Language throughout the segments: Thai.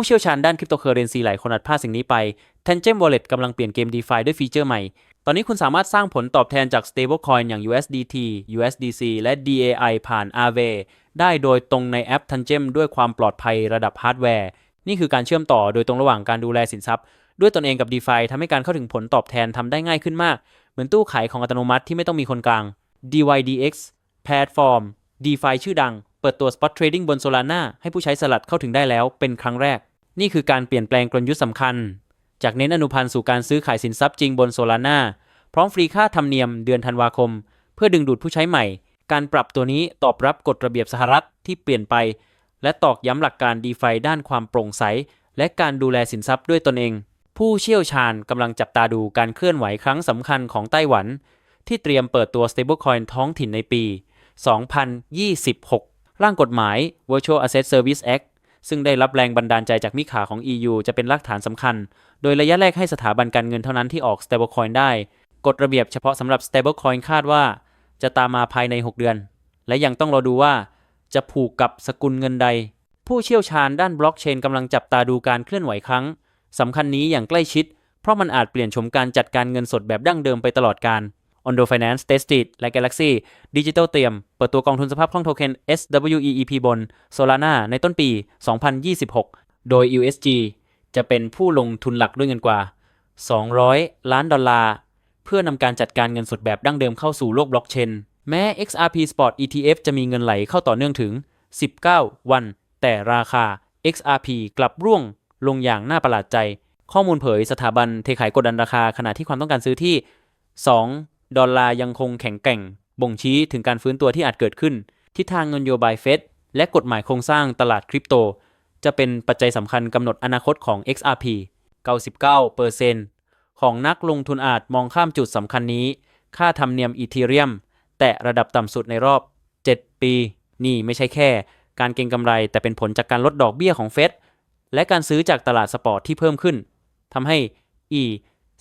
ผู้เชี่ยวชาญด้านคริปโตเคอเรนซีหลายคนอาจพลาดสิ่งนี้ไป Tangent Wallet กำลังเปลี่ยนเกม DeFi ด้วยฟีเจอร์ใหม่ ตอนนี้คุณสามารถสร้างผลตอบแทนจาก stablecoin อย่าง USDT USDC และ DAI ผ่าน Aave ได้โดยตรงในแอป Tangent ด้วยความปลอดภัยระดับฮาร์ดแวร์ นี่คือการเชื่อมต่อโดยตรงระหว่างการดูแลสินทรัพย์ ด้วยตนเองกับ DeFi ทำให้การเข้าถึงผลตอบแทนทำได้ง่ายขึ้นมาก เหมือนตู้ขายของอัตโนมัติที่ไม่ต้องมีคนกลาง DYDX แพลตฟอร์ม DeFi ชื่อดัง เปิดตัว Spot Trading บน Solana ให้ผู้ใช้สลัดเข้าถึงได้แล้วเป็นครั้งแรก นี่คือการเปลี่ยนแปลงกลยุทธ์สำคัญ จากเน้นอนุพันธ์สู่การซื้อขายสินทรัพย์จริงบน Solana พร้อมฟรีค่าธรรมเนียมเดือนธันวาคม เพื่อดึงดูดผู้ใช้ใหม่ การปรับตัวนี้ตอบรับกฎระเบียบสหรัฐที่เปลี่ยนไป และตอกย้ำหลักการ DeFi ด้านความโปร่งใส และการดูแลสินทรัพย์ด้วยตนเอง ผู้เชี่ยวชาญกำลังจับตาดูการเคลื่อนไหวครั้งสำคัญของไต้หวัน ที่เตรียมเปิดตัว stablecoin ท้องถิ่นในปี 2026 ร่างกฎหมาย Virtual Asset Service Act ซึ่งได้รับแรงบันดาลใจจากมิขาของ EU จะเป็นรากฐานสำคัญ โดยระยะแรกให้สถาบันการเงินเท่านั้นที่ออก stablecoin ได้ กฎระเบียบเฉพาะสำหรับ stablecoin คาดว่า จะตามมาภายใน 6 เดือน และยังต้องรอดูว่า จะผูกกับสกุลเงินใด ผู้เชี่ยวชาญด้านบล็อกเชนกำลังจับตาดูการเคลื่อนไหวครั้งสำคัญนี้อย่างใกล้ชิด เพราะมันอาจเปลี่ยนโฉมการจัดการเงินสดแบบดั้งเดิมไปตลอดการ Ondo Finance, State Street และ Galaxy Digital เตรียม เปิดตัวกองทุนสภาพคล่องโทเค็น SWEEP บน Solana ในต้นปี 2026 โดย USG จะเป็นผู้ลงทุนหลักด้วยเงินกว่า 200 ล้านดอลลาร์ เพื่อนำการจัดการเงินสดแบบดั้งเดิมเข้าสู่โลกบล็อกเชน แม้ XRP Spot ETF จะมีเงินไหลเข้าต่อเนื่องถึง 19 วัน แต่ราคา XRP กลับร่วงลงอย่างน่าประหลาดใจ ข้อมูลเผยสถาบันเทขายกดดันราคาขณะที่ความต้องการซื้อที่ 2 ดอลลาร์ยังคงแข็งแกร่ง บ่งชี้ถึงการฟื้นตัวที่อาจเกิดขึ้น ทิศทางเงินโยบายเฟดและกฎหมายโครงสร้างตลาดคริปโต จะเป็นปัจจัยสำคัญกำหนดอนาคตของ XRP 99%ของนักลงทุนอาจมองข้ามจุดสำคัญนี้ ค่าธรรมเนียมอีเทเรียม แต่ระดับต่ำสุดในรอบ 7 ปี นี่ไม่ใช่แค่ การเก็งกำไรแต่เป็นผลจากการลดดอกเบี้ยของเฟดและการซื้อจากตลาดสปอร์ตที่เพิ่มขึ้นทำให้ E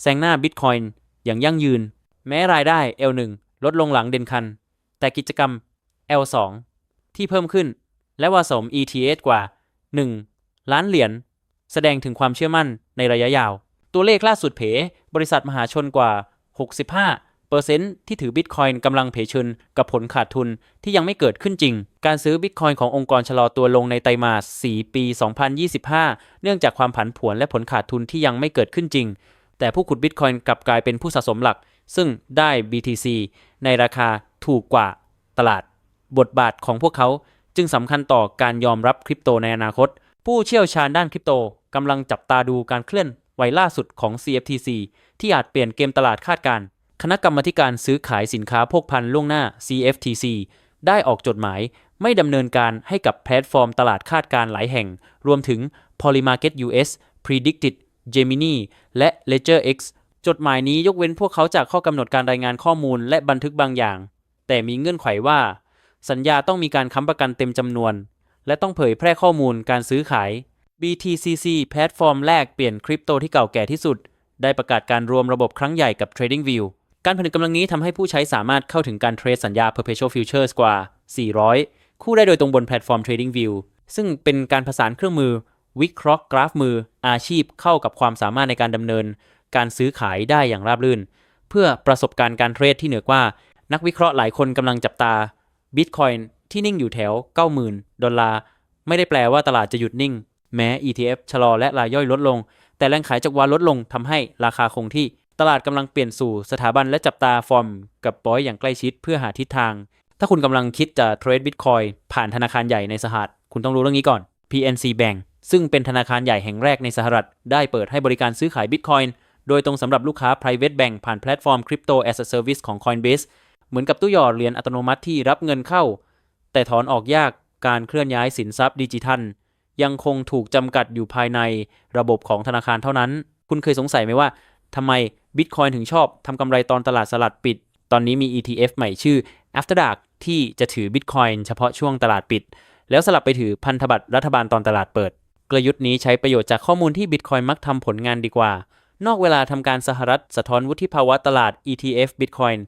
แซงหน้าบิตคอยน์อย่างยั่งยืน แม้รายได้ L1 ลดลงหลังเด่นคัน แต่กิจกรรม L2 ที่เพิ่มขึ้น และว่าสม ETH กว่า 1 ล้านเหรียญแสดงถึงความเชื่อมั่นในระยะยาว ตัวเลขล่าสุดเผยบริษัทมหาชนกว่า 65เปอร์เซ็นต์ที่ถือบิตคอยน์กำลังเผชิญกับผลขาดทุนที่ยังไม่เกิดขึ้นจริง การซื้อบิตคอยน์ขององค์กรชะลอตัวลงในไตรมาส 4 ปี 2025 เนื่องจากความผันผวนและผลขาดทุนที่ยังไม่เกิดขึ้นจริง แต่ผู้ขุดบิตคอยน์กลับกลายเป็นผู้สะสมหลัก ซึ่งได้ BTC ในราคาถูกกว่าตลาด บทบาทของพวกเขาจึงสำคัญต่อการยอมรับคริปโตในอนาคต ผู้เชี่ยวชาญด้านคริปโตกำลังจับตาดูการเคลื่อนไหวล่าสุดของ CFTC ที่อาจเปลี่ยนเกมตลาดคาดการณ์คณะกรรมการซื้อขายสินค้าพกพันล่วงหน้า CFTC ได้ออกจดหมายไม่ดำเนินการให้กับแพลตฟอร์มตลาดคาดการณ์หลายแห่ง รวมถึง Polymarket US Predicted Gemini และ Ledger X จดหมายนี้ยกเว้นพวกเขาจากข้อกำหนดการรายงานข้อมูลและบันทึกบางอย่าง แต่มีเงื่อนไขว่า สัญญาต้องมีการค้ำประกันเต็มจำนวน และต้องเผยแพร่ข้อมูลการซื้อขาย BTCC แพลตฟอร์มแรกเปลี่ยนคริปโตที่เก่าแก่ที่สุด ได้ประกาศการรวมระบบครั้งใหญ่กับ TradingView การผนึกกำลังนี้ทำให้ผู้ใช้สามารถเข้าถึงการเทรดสัญญา Perpetual Futures กว่า 400 คู่ได้โดยตรงบนแพลตฟอร์ม TradingView ซึ่งเป็นการผสานเครื่องมือ วิเคราะห์กราฟมืออาชีพเข้ากับความสามารถในการดำเนิน การซื้อขายได้อย่างราบรื่น เพื่อประสบการณ์การเทรดที่เหนือกว่า นักวิเคราะห์หลายคนกำลังจับตา Bitcoin ที่นิ่งอยู่แถว 90,000 ดอลลาร์ ไม่ได้แปลว่าตลาดจะหยุดนิ่ง แม้ ETF ชะลอและรายย่อยลดลง แต่แรงขายจากวานลดลงทำให้ราคาคงที่ตลาดกำลังเปลี่ยนสู่สถาบันและจับตาฟอร์ม กับปอยอย่างใกล้ชิดเพื่อหาทิศทาง ถ้าคุณกำลังคิดจะเทรดบิตคอยผ่านธนาคารใหญ่ในสหรัฐคุณต้องรู้เรื่องนี้ก่อน PNC Bank ซึ่งเป็นธนาคารใหญ่แห่งแรกในสหรัฐ ได้เปิดให้บริการซื้อขายบิตคอย โดยตรงสำหรับลูกค้า private bank ผ่านแพลตฟอร์ม Crypto as a Service ของ Coinbase เหมือนกับตู้หยอดเหรียญอัตโนมัติที่รับเงินเข้า แต่ถอนออกยากการเคลื่อนย้ายสินทรัพย์ดิจิทัล ยังคงถูกจำกัดอยู่ภายในระบบของธนาคารเท่านั้น คุณเคยสงสัยไหมว่าทำไม Bitcoin ถึงชอบทำกำไรตอนตลาดสลัดปิด ตอนนี้มี ETF ใหม่ชื่อ After Dark ที่จะถือ Bitcoin เฉพาะช่วงตลาดปิด แล้วสลับไปถือพันธบัตรรัฐบาลตอนตลาดเปิด กลยุทธ์นี้ใช้ประโยชน์จากข้อมูลที่ Bitcoin มักทำผลงานดีกว่า นอกเวลาทำการสหรัฐสะท้อนวุฒิภาวะตลาด ETF Bitcoin